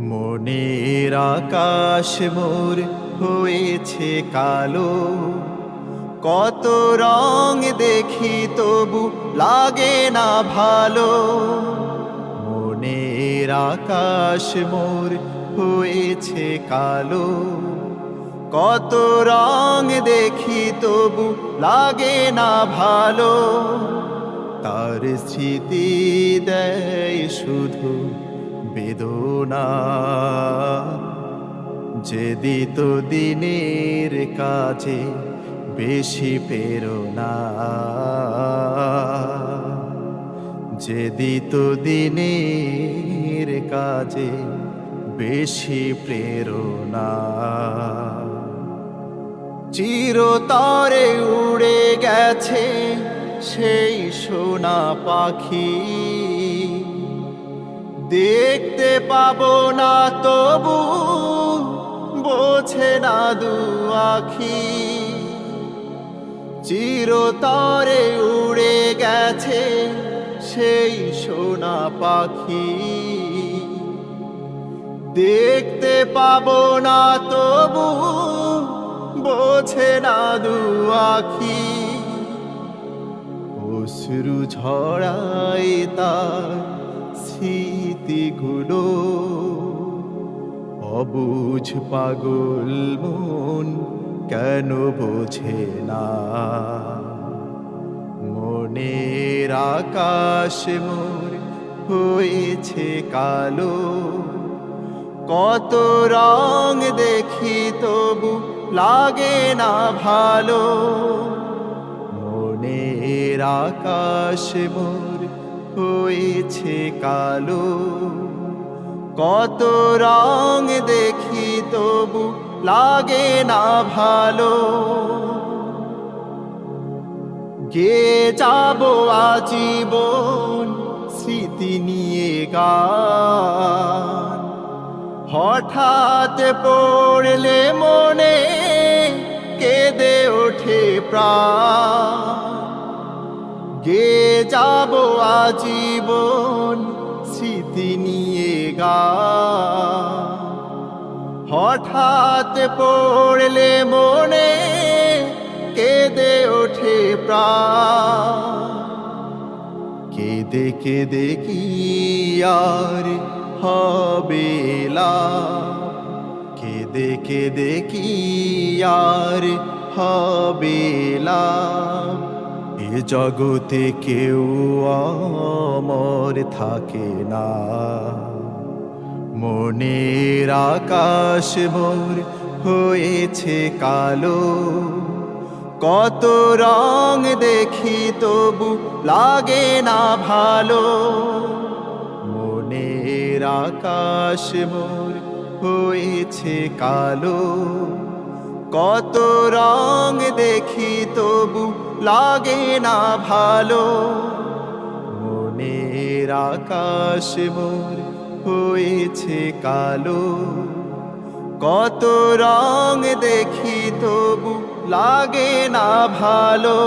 মনের আকাশ মোর হয়েছে কালো। কত রং দেখি তবু লাগে না ভালো। মনের আকাশ মোর হয়েছে কালো। কত রং দেখি তবু লাগে না ভালো। তার স্মৃতি দেয় শুধু বেদনা। যে দিত দিনের কাজে বেশি পেরোনা যে দিত দিনের কাজে বেশি প্রেরণা। চিরতরে উড়ে গেছে সেই সোনা পাখি। দেখতে পাবো না তবু বোঝে না দু আখি। চিরতরে উড়ে গেছে সেই সোনা পাখি। দেখতে পাবো না তবু বোঝে না দু আখি। অশ্রু ঝড়াই তার স্মৃতিগুলো অবুঝ পাগল মন কেন বোঝে না? মনের আকাশ মোর হয়েছে কালো, কত রং দেখি তবু লাগে না ভালো। মনের আকাশ মোর হয়েছে কালো। কত রং দেখি তবু লাগে না ভালো। গে যাব আজীবন স্মৃতি নিয়ে গান। হঠাৎ পড়লে মনে কেঁদে ওঠে প্রাণ। গে যাব আজীবন স্মৃতি নিয়ে গা হঠাৎ পড়লে মনে কেঁদে ওঠে প্রা কেঁদে কেঁদে কি আর হবে? কেঁদে কেঁদে কি আর হবে লাভ? এ জগতে কেউ অমর থাকে না। মনের আকাশ মোর হয়েছে কালো। কত রং দেখি তবু লাগে না ভালো। মনের আকাশ মোর হয়েছে কালো। কত রং দেখি তবু লাগে না ভালো। মনের আকাশ মোর হয়েছে কালো। কত রং দেখি তবু লাগে না ভালো।